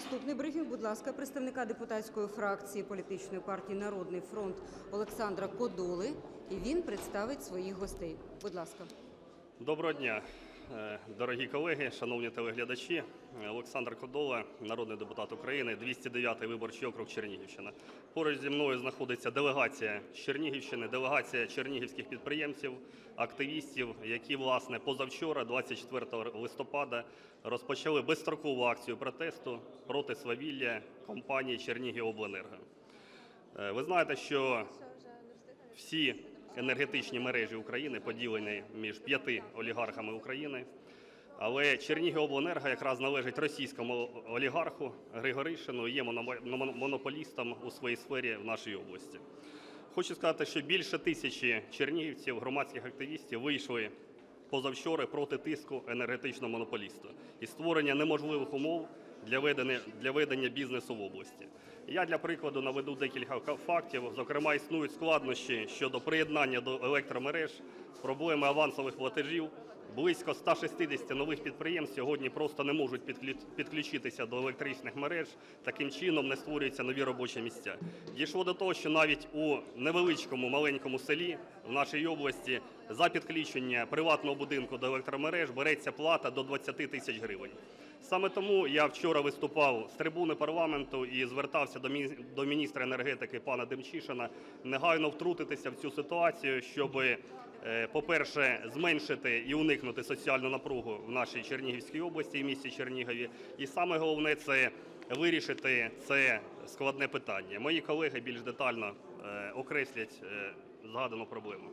наступний брифінг, будь ласка, представника депутатської фракції політичної партії Народний фронт Олександра Кодоли. І він представить своїх гостей. Будь ласка. Доброго дня, дорогі колеги, шановні телеглядачі. Е, Олександр Кодола, народний депутат України, 209-й виборчий округ Чернігівщина. Поруч зі мною знаходиться делегація Чернігівщини, делегація чернігівських підприємців, активістів, які, власне, позавчора, 24 листопада, розпочали безстрокову акцію протесту проти свавілля компанії Чернігівобленерго. Е, Ви знаєте, що всі енергетичні мережі України поділені між п'яти олігархами України. Але Чернігівобленерго якраз належить російському олігарху Григоришину і є моно- моно- монополістом у своїй сфері в нашій області. Хочу сказати, що більше тисячі чернігівців, громадських активістів вийшли позавчора проти тиску енергетичного монополіста і створення неможливих умов для ведення, для ведення бізнесу в області. Я для прикладу наведу декілька фактів. Зокрема, існують складнощі щодо приєднання до електромереж, проблеми авансових платежів. Близько 160 нових підприємств сьогодні просто не можуть підклю- підключитися до електричних мереж. Таким чином не створюються нові робочі місця. Дійшло до того, що навіть у невеличкому маленькому селі в нашій області за підключення приватного будинку до електромереж береться плата до 20 тисяч гривень. Саме тому я вчора виступав з трибуни парламенту і звертався до до міністра енергетики пана Демчишина негайно втрутитися в цю ситуацію, щоб, е, по-перше, зменшити і уникнути соціальну напругу в нашій Чернігівській області і місті Чернігові. І саме головне це вирішити це складне питання. Мої колеги більш детально е, окреслять е, згадану проблему.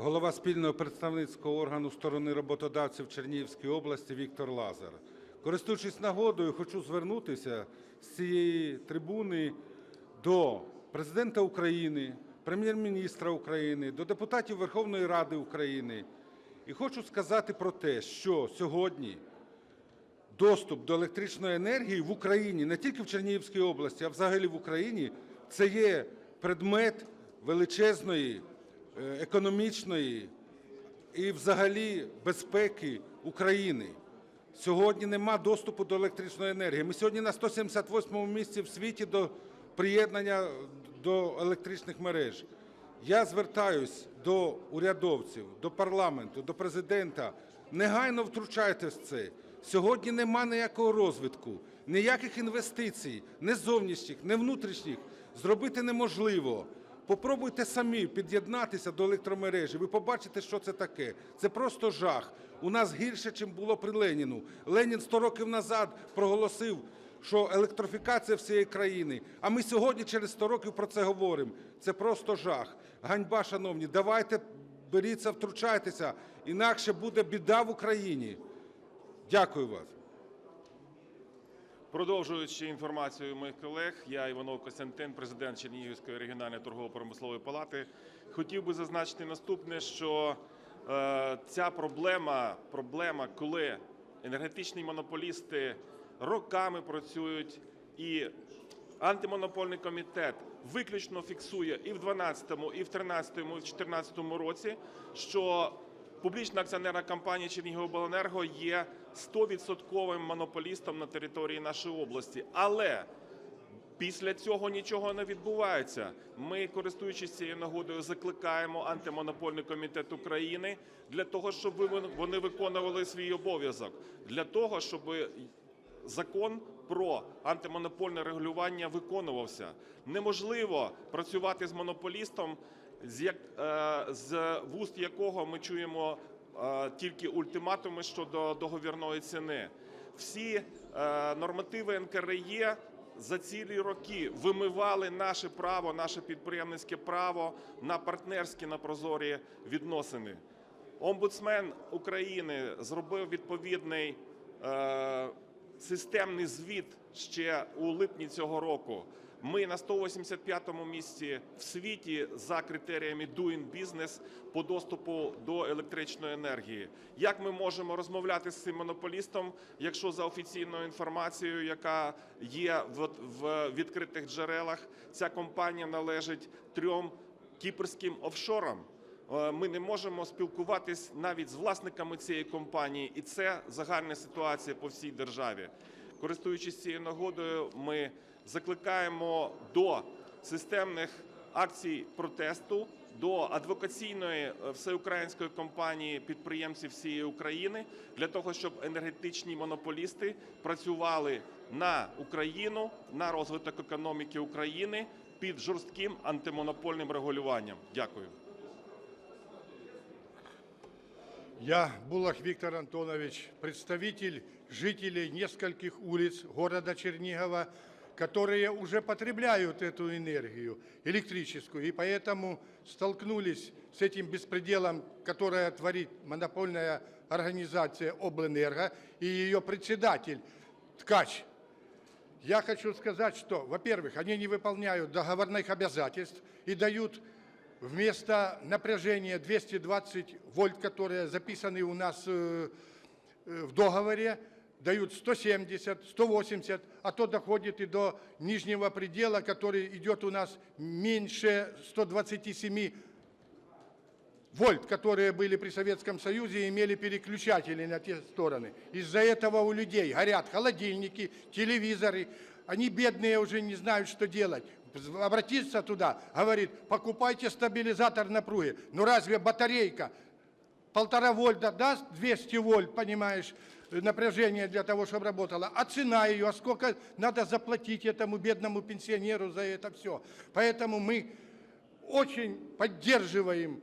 Голова спільного представницького органу сторони роботодавців Чернігівської області Віктор Лазар. Користуючись нагодою, хочу звернутися з цієї трибуни до президента України, прем'єр-міністра України, до депутатів Верховної Ради України. І хочу сказати про те, що сьогодні доступ до електричної енергії в Україні, не тільки в Чернігівській області, а взагалі в Україні, це є предмет величезної економічної і взагалі безпеки України. Сьогодні нема доступу до електричної енергії. Ми сьогодні на 178 місці в світі до приєднання до електричних мереж. Я звертаюсь до урядовців, до парламенту, до президента. Негайно втручайтесь в це. Сьогодні нема ніякого розвитку, ніяких інвестицій, не зовнішніх, не внутрішніх. Зробити неможливо. Попробуйте самі під'єднатися до електромережі. Ви побачите, що це таке. Це просто жах. У нас гірше, ніж було при Леніну. Ленін 100 років назад проголосив, що електрифікація всієї країни. А ми сьогодні, через 100 років, про це говоримо. Це просто жах. Ганьба, шановні, давайте беріться, втручайтеся, інакше буде біда в Україні. Дякую вас. Продовжуючи інформацію моїх колег, я Іванов Костянтин, президент Чернігівської регіональної торгово-промислової палати. Хотів би зазначити наступне, що е, ця проблема, проблема, коли енергетичні монополісти роками працюють і антимонопольний комітет виключно фіксує і в 12-му, і в 13-му, і в 14-му році, що Публічна акціонерна компанія Чернігівобленерго є 100% монополістом на території нашої області. Але після цього нічого не відбувається. Ми, користуючись цією нагодою, закликаємо антимонопольний комітет України для того, щоб вони виконували свій обов'язок, для того, щоб закон про антимонопольне регулювання виконувався. Неможливо працювати з монополістом, з, як, е, з вуст якого ми чуємо тільки ультиматуми щодо договірної ціни. Всі е, нормативи НКРЄ за цілі роки вимивали наше право, наше підприємницьке право на партнерські на прозорі відносини. Омбудсмен України зробив відповідний е, системний звіт ще у липні цього року. Ми на 185-му місці в світі за критеріями Doing Business по доступу до електричної енергії. Як ми можемо розмовляти з цим монополістом, якщо за офіційною інформацією, яка є в, відкритих джерелах, ця компанія належить трьом кіпрським офшорам? Е, Ми не можемо спілкуватись навіть з власниками цієї компанії, і це загальна ситуація по всій державі. Користуючись цією нагодою, ми закликаємо до системних акцій протесту, до адвокаційної е, всеукраїнської компанії підприємців всієї України для того, щоб енергетичні монополісти працювали на Україну, на розвиток економіки України під жорстким антимонопольним регулюванням. Дякую. Я, Булах Виктор Антонович, представитель жителей нескольких улиц города Чернигова, которые уже потребляют эту энергию электрическую, и поэтому столкнулись с этим беспределом, которое творит монопольная организация Обленерго и ее председатель Ткач. Я хочу сказать, что, во-первых, они не выполняют договорных обязательств и дают вместо напряжения 220 вольт, которые записаны у нас э, э, в договоре, дают 170, 180, а то доходит и до нижнего предела, который идет у нас меньше 127 вольт, которые были при Советском Союзе и имели переключатели на те стороны. Из-за этого у людей горят холодильники, телевизоры. Они бедные уже не знают, что делать. Обратиться туда, говорит, покупайте стабилизатор напруги. Ну разве батарейка полтора вольта даст 200 вольт, понимаешь, напряжение для того, чтобы работала, а цена ее, а сколько надо заплатить этому бедному пенсионеру за это все. Поэтому мы очень поддерживаем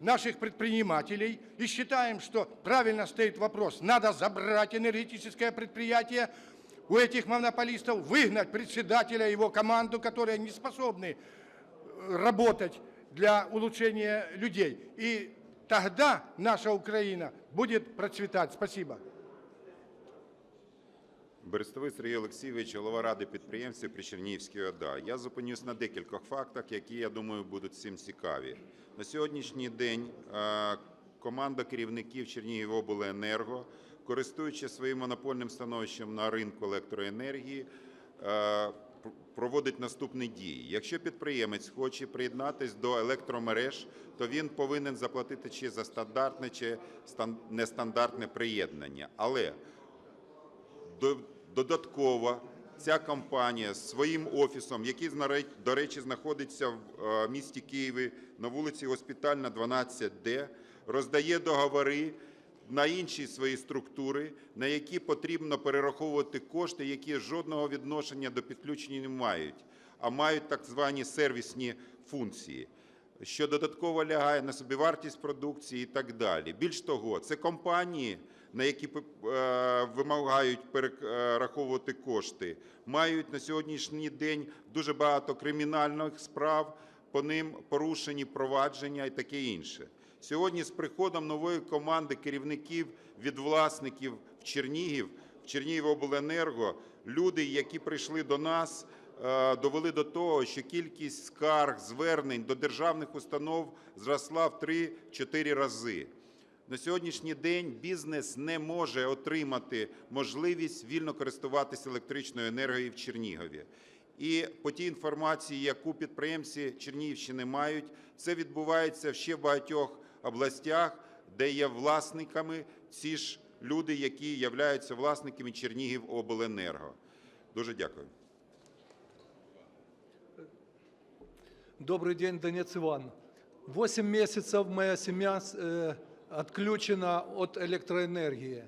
наших предпринимателей и считаем, что правильно стоит вопрос, надо забрать энергетическое предприятие у этих монополистов, выгнать председателя, его команду, которые не способны э, работать для улучшения людей. И тогда наша Украина будет процветать. Спасибо. Берестовий Сергій Олексійович, голова ради підприємців при Чернігівській ОДА. Я зупинюсь на декількох фактах, які, я думаю, будуть всім цікаві. На сьогоднішній день е, команда керівників Чернігівобленерго, користуючись своїм монопольним становищем на ринку електроенергії, е, проводить наступні дії. Якщо підприємець хоче приєднатись до електромереж, то він повинен заплатити чи за стандартне, чи стан- нестандартне приєднання. Але до- Додатково ця компанія з своїм офісом, який, до речі, знаходиться в е, місті Києві на вулиці Госпітальна, 12Д, роздає договори на інші свої структури, на які потрібно перераховувати кошти, які жодного відношення до підключення не мають, а мають так звані сервісні функції що додатково лягає на собівартість продукції і так далі. Більш того, це компанії, на які е, вимагають перераховувати кошти, мають на сьогоднішній день дуже багато кримінальних справ, по ним порушені провадження і таке інше. Сьогодні з приходом нової команди керівників від власників в Чернігів, в Чернігівобленерго, люди, які прийшли до нас, е, довели до того, що кількість скарг, звернень до державних установ зросла в 3-4 рази. На сьогоднішній день бізнес не може отримати можливість вільно користуватися електричною енергією в Чернігові. І по тій інформації, яку підприємці Чернігівщини мають, це відбувається в ще багатьох областях, де є власниками ці ж люди, які являються власниками Чернігівобленерго. Дуже дякую. Добрый день, Донец Иван. Восемь месяцев моя семья э, отключена от электроэнергии.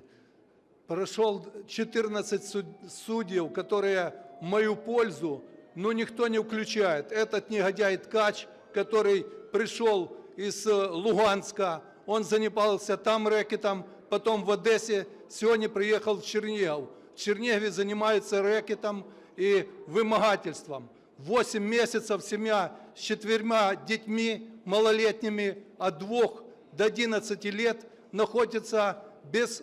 Прошел 14 суд- судей, которые мою пользу, но никто не включает. Этот негодяй Ткач, который пришел из э, Луганска, он занимался там рэкетом, потом в Одессе, сегодня приехал в Чернигов. В Чернигове занимается рэкетом и вымогательством. 8 месяцев семья с четырьмя детьми малолетними от 2 до 11 лет находится без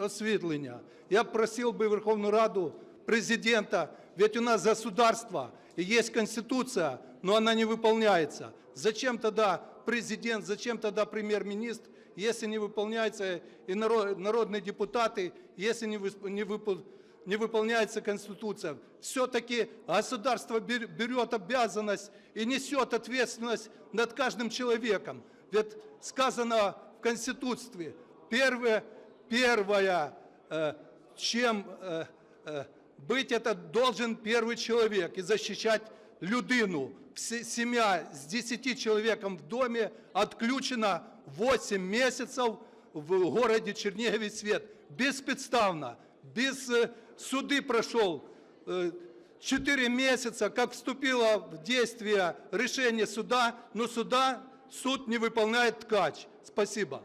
освітлення. Я просил бы Верховную Раду, президента, ведь у нас государство, и есть Конституция, но она не выполняется. Зачем тогда президент, зачем тогда премьер-министр, если не выполняется, и наро- народные депутаты, если не, не выпол- не выполняется Конституция. Все-таки государство бер- берет обязанность и несет ответственность над каждым человеком. Ведь сказано в Конституции, первое, первое, э, чем э, э, быть, это должен первый человек и защищать людину. Семья с 10 человеком в доме отключена 8 месяцев в городе Чернигове свет. Беспредставно, без суды прошел. э, Четыре месяца, как вступило в действие решение суда, но суда суд не выполняет ткач. Спасибо.